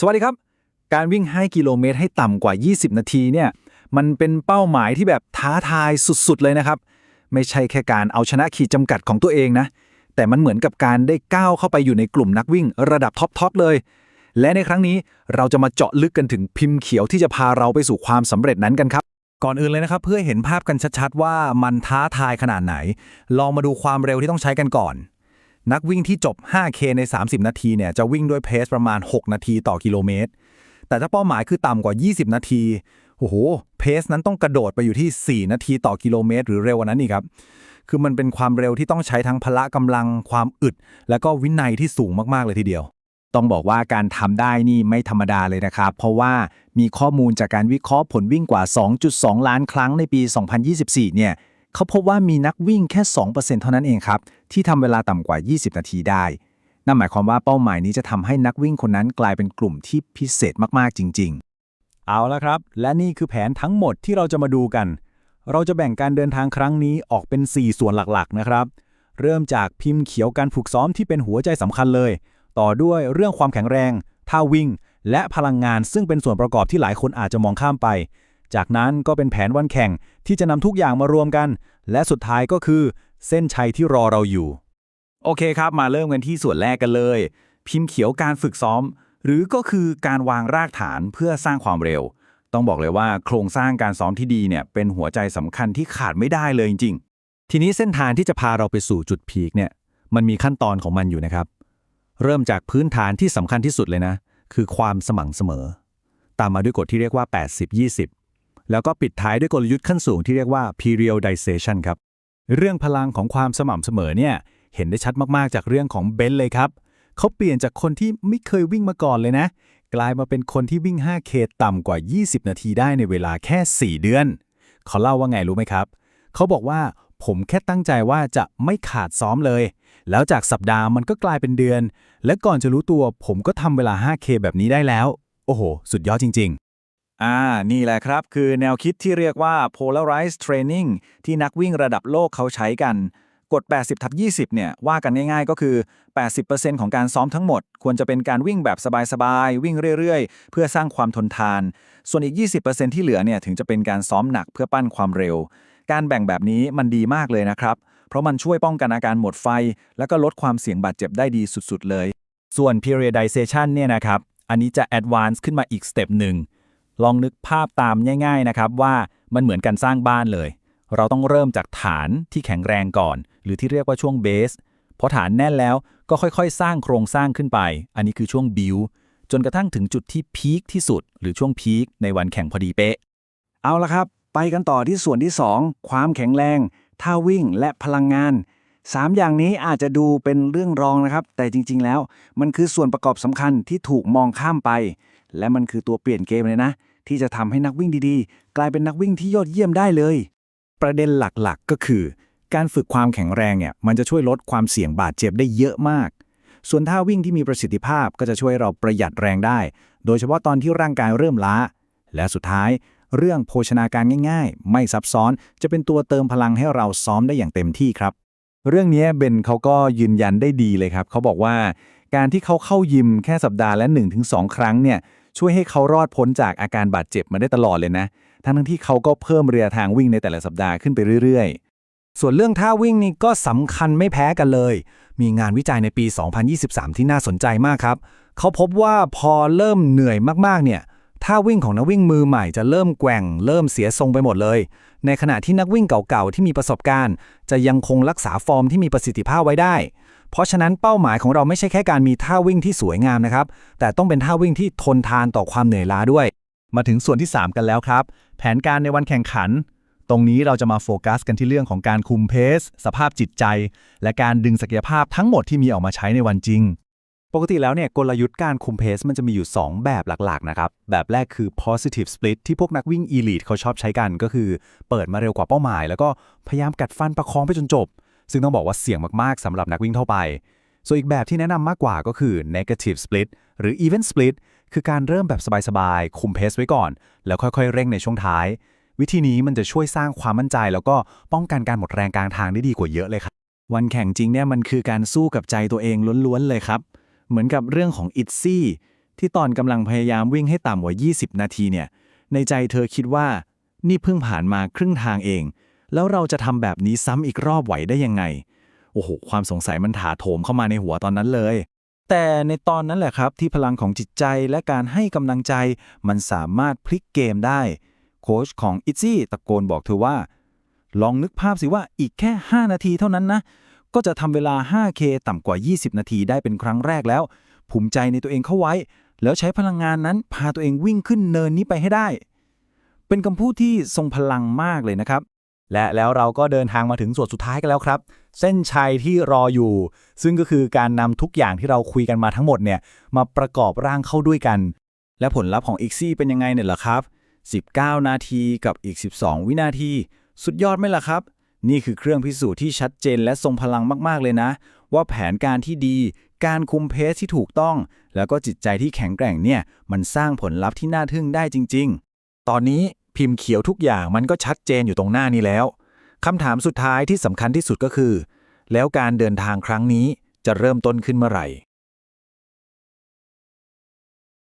สวัสดีครับ การวิ่ง 5 กิโลเมตรให้ต่ำกว่า 20 นาทีเนี่ยมันเป็นเป้าหมายที่แบบท้าทายสุดๆ เลยนะครับ ไม่ใช่แค่การเอาชนะขีดจำกัดของตัวเองนะ แต่มันเหมือนกับการได้ก้าวเข้าไปอยู่ในกลุ่มนักวิ่งระดับท็อปๆเลย และในครั้งนี้เราจะมาเจาะลึกกันถึงพิมพ์เขียวที่จะพาเราไปสู่ความสำเร็จนั้นกันครับ ก่อนอื่นเลยนะครับ เพื่อเห็นภาพกันชัดๆ ว่ามันท้าทายขนาดไหน ลองมาดูความเร็วที่ต้องใช้กันก่อน นักวิ่งที่จบ 5K ใน 30 นาทีเนี่ยจะวิ่งด้วยเพสประมาณ 6 นาทีต่อกิโลเมตร แต่ถ้าเป้าหมายคือต่ำกว่า 20 นาที โอ้โห เพสนั้นต้องกระโดดไปอยู่ที่ 4 นาทีต่อกิโลเมตร หรือเร็วกว่านั้นอีกครับ คือมันเป็นความเร็วที่ต้องใช้ทั้งพละกำลัง ความอึด และก็วินัยที่สูงมากๆเลยทีเดียว ต้องบอกว่าการทำได้นี่ไม่ธรรมดาเลยนะครับ เพราะว่ามีข้อมูลจากการวิเคราะห์ผลวิ่งกว่า 2.2 ล้านครั้งในปี 2024 เนี่ย เขาพบว่ามีนักวิ่งแค่ 2%เท่านั้นเองครับ ที่ทำเวลาต่ำกว่า 20 นาทีได้ นั่นหมายความว่าเป้าหมายนี้จะทำให้นักวิ่งคนนั้นกลายเป็นกลุ่มที่พิเศษมากๆจริง ๆ เอาละครับ และนี่คือแผนทั้งหมดที่เราจะมาดูกัน เราจะแบ่งการเดินทางครั้งนี้ออกเป็น 4 ส่วนหลักๆ นะครับ เริ่มจากพิมพ์เขียวการฝึกซ้อมที่เป็นหัวใจสำคัญเลย ต่อด้วยเรื่องความแข็งแรงท่าวิ่ง และพลังงานซึ่งเป็นส่วนประกอบที่หลายคนอาจจะมองข้ามไป จากนั้นก็เป็นแผนวันแข่งที่จะนำทุกอย่างมารวมกัน และสุดท้ายก็คือ เส้นชัยที่รอเราอยู่ โอเคครับ มาเริ่มกันที่ส่วนแรกกันเลย พิมพ์เขียวการฝึกซ้อม หรือก็คือการวางรากฐานเพื่อสร้างความเร็ว ต้องบอกเลยว่าโครงสร้างการซ้อมที่ดีเนี่ยเป็นหัวใจสำคัญที่ขาดไม่ได้เลยจริงทีนี้เส้นทางที่จะพาเราไปสู่จุดพีคเนี่ยมันมีขั้นตอนของมันอยู่นะครับ เริ่มจากพื้นฐานที่สำคัญที่สุดเลยนะ คือความสม่ำเสมอ ตามมาด้วยกฎที่เรียกว่า 80-20 แล้วก็ปิดท้ายด้วยกลยุทธ์ขั้นสูงที่เรียกว่า periodization ครับ เรื่องพลังของความสม่ำเสมอเนี่ย เห็นได้ชัดมากๆ จากเรื่องของเบนซ์เลยครับ เขาเปลี่ยนจากคนที่ไม่เคยวิ่งมาก่อนเลยนะ กลายมาเป็นคนที่วิ่ง 5K ต่ำกว่า 20 นาทีได้ในเวลาแค่ 4 เดือน เขาเล่าว่าไงรู้ไหมครับ เขาบอกว่าผมแค่ตั้งใจว่าจะไม่ขาดซ้อมเลย แล้วจากสัปดาห์มันก็กลายเป็นเดือน และก่อนจะรู้ตัวผมก็ทำเวลา 5K แบบนี้ได้แล้ว โอ้โห สุดยอดจริงๆ อ่า นี่แหละครับ คือแนวคิดที่เรียกว่า polarized training ที่นักวิ่งระดับโลกเขาใช้กัน กฎ 80ทับ20 เนี่ย ว่ากันง่ายๆ ก็คือ 80%ของการซ้อมทั้งหมด ควรจะเป็นการวิ่งแบบสบายๆ วิ่งเรื่อยๆ เพื่อสร้างความทนทาน ส่วนอีก 20%ที่เหลือเนี่ย ถึงจะเป็นการซ้อมหนักเพื่อปั้นความเร็ว การแบ่งแบบนี้มันดีมากเลยนะครับ เพราะมันช่วยป้องกันอาการหมดไฟ แล้วก็ลดความเสี่ยงบาดเจ็บได้ดีสุดๆ เลย ส่วน periodization เนี่ยนะครับ อันนี้จะ advance ขึ้นมาอีกสเต็ปหนึ่ง ลองนึกภาพตามง่าย ๆนะครับว่ามันเหมือนการสร้างบ้านเลย เราต้องเริ่มจากฐานที่แข็งแรงก่อน หรือที่เรียกว่าช่วงเบสพอฐานแน่นแล้วก็ค่อยๆ สร้างโครงสร้างขึ้นไป อันนี้คือช่วงบิวจนกระทั่งถึงจุดที่พีคที่สุด หรือช่วงพีคในวันแข่งพอดีเป๊ะ เอาละครับ ไปกันต่อที่ส่วนที่ 2 ความแข็งแรงท่าวิ่งและพลังงาน 3 อย่างนี้อาจจะดูเป็นเรื่องรองนะครับ แต่จริงๆแล้ว มันคือส่วนประกอบสำคัญที่ถูกมองข้ามไป และมันคือตัวเปลี่ยนเกมเลยนะ ที่จะทำให้นักวิ่งดีๆ กลายเป็นนักวิ่งที่ยอดเยี่ยมได้เลย ประเด็นหลักๆ ก็คือ การฝึกความแข็งแรงเนี่ยมันจะช่วยลดความเสี่ยงบาดเจ็บได้เยอะมาก ส่วนท่าวิ่งที่มีประสิทธิภาพก็จะช่วยเราประหยัดแรงได้ โดยเฉพาะตอนที่ร่างกายเริ่มล้า และสุดท้าย เรื่องโภชนาการง่าย ๆ ไม่ซับซ้อนจะเป็นตัวเติมพลังให้เราซ้อมได้อย่างเต็มที่ครับ เรื่องนี้เบนเขาก็ยืนยันได้ดีเลยครับเขาบอกว่าการที่เขาเข้ายิมแค่สัปดาห์ละ1-2 ครั้งเนี่ย ช่วยให้เขารอดพ้นจากอาการบาดเจ็บมาได้ตลอดเลยนะ ทั้งที่เขาก็เพิ่มระยทางวิ่งในแต่ละสัปดาห์ขึ้นไปเรื่อยๆ ส่วนเรื่องท่าวิ่งนี่ก็สำคัญไม่แพ้กันเลย มีงานวิจัยในปี 2023 ที่น่าสนใจมากครับ เขาพบว่าพอเริ่มเหนื่อยมากๆเนี่ยท่าวิ่งของนักวิ่งมือใหม่จะเริ่มแกว่ง เริ่มเสียทรงไปหมดเลย ในขณะที่นักวิ่งเก่าๆ ที่มีประสบการณ์ จะยังคงรักษาฟอร์มที่มีประสิทธิภาพไว้ได้ เพราะฉะนั้นเป้าหมายของเราไม่ใช่แค่การมีท่าวิ่งที่สวยงามนะครับ แต่ต้องเป็นท่าวิ่งที่ทนทานต่อความเหนื่อยล้าด้วย มาถึงส่วนที่ 3 กันแล้วครับ แผนการในวันแข่งขัน ตรงนี้เราจะมาโฟกัสกันที่เรื่องของการคุมเพส สภาพจิตใจ และการดึงศักยภาพทั้งหมดที่มีออกมาใช้ในวันจริง ปกติแล้วเนี่ยกลยุทธ์การคุมเพสมันจะมีอยู่ 2 แบบหลักๆนะครับ แบบแรกคือ positive split ที่พวกนักวิ่ง elite เขาชอบใช้กันก็คือ เปิดมาเร็วกว่าเป้าหมาย แล้วก็พยายามกัดฟันประคองไปจนจบ ซึ่งต้องบอกว่าเสี่ยงมากๆสำหรับนักวิ่งทั่วไป ส่วนอีกแบบที่แนะนำมากกว่าก็คือ negative split หรือ even split คือการเริ่มแบบสบายๆคุมเพสไว้ก่อน แล้วค่อยๆ เร่งในช่วงท้าย วิธีนี้มันจะช่วยสร้างความมั่นใจ แล้วก็ป้องกันการหมดแรงกลางทางได้ดีกว่าเยอะเลยครับวันแข่งจริงเนี่ยมันคือการสู้กับใจตัวเองล้วนๆเลยครับ เหมือนกับเรื่องของอิตซี่ที่ตอนกำลังพยายามวิ่งให้ต่ำกว่า 20 นาทีเนี่ย ในใจเธอคิดว่า นี่เพิ่งผ่านมาครึ่งทางเอง แล้วเราจะทำแบบนี้ซ้ำอีกรอบไหวได้ยังไง โอ้โห ความสงสัยมันถาโถมเข้ามาในหัวตอนนั้นเลย แต่ในตอนนั้นแหละครับ ที่พลังของจิตใจและการให้กำลังใจ มันสามารถพลิกเกมได้ โค้ชของอิตซี่ตะโกนบอกเธอว่า ลองนึกภาพสิว่าอีกแค่ 5 นาทีเท่านั้นนะ ก็จะทำเวลา 5K ต่ำกว่า 20 นาทีได้เป็นครั้งแรกแล้ว ภูมิใจในตัวเองเข้าไว้ แล้วใช้พลังงานนั้นพาตัวเองวิ่งขึ้นเนินนี้ไปให้ได้ เป็นคำพูดที่ทรงพลังมากเลยนะครับ และแล้วเราก็เดินทางมาถึงส่วนสุดท้ายกันแล้วครับ เส้นชัยที่รออยู่ ซึ่งก็คือการนำทุกอย่างที่เราคุยกันมาทั้งหมดเนี่ยมาประกอบร่างเข้าด้วยกัน และผลลัพธ์ของ IXI เป็นยังไงเนี่ยล่ะครับ 19 นาทีกับอีก 12 วินาที สุดยอดไหมล่ะครับ นี่คือเครื่องพิสูจน์ที่ชัดเจนและทรงพลังมาก ๆ เลยนะ ว่าแผนการที่ดี การคุมเพสที่ถูกต้อง แล้วก็จิตใจที่แข็งแกร่งเนี่ย มันสร้างผลลัพธ์ที่น่าทึ่งได้จริง ๆ ตอนนี้พิมพ์เขียวทุกอย่างมันก็ชัดเจนอยู่ตรงหน้านี้แล้วคำถามสุดท้ายที่สำคัญที่สุดก็คือ แล้วการเดินทางครั้งนี้จะเริ่มต้นขึ้นเมื่อไหร่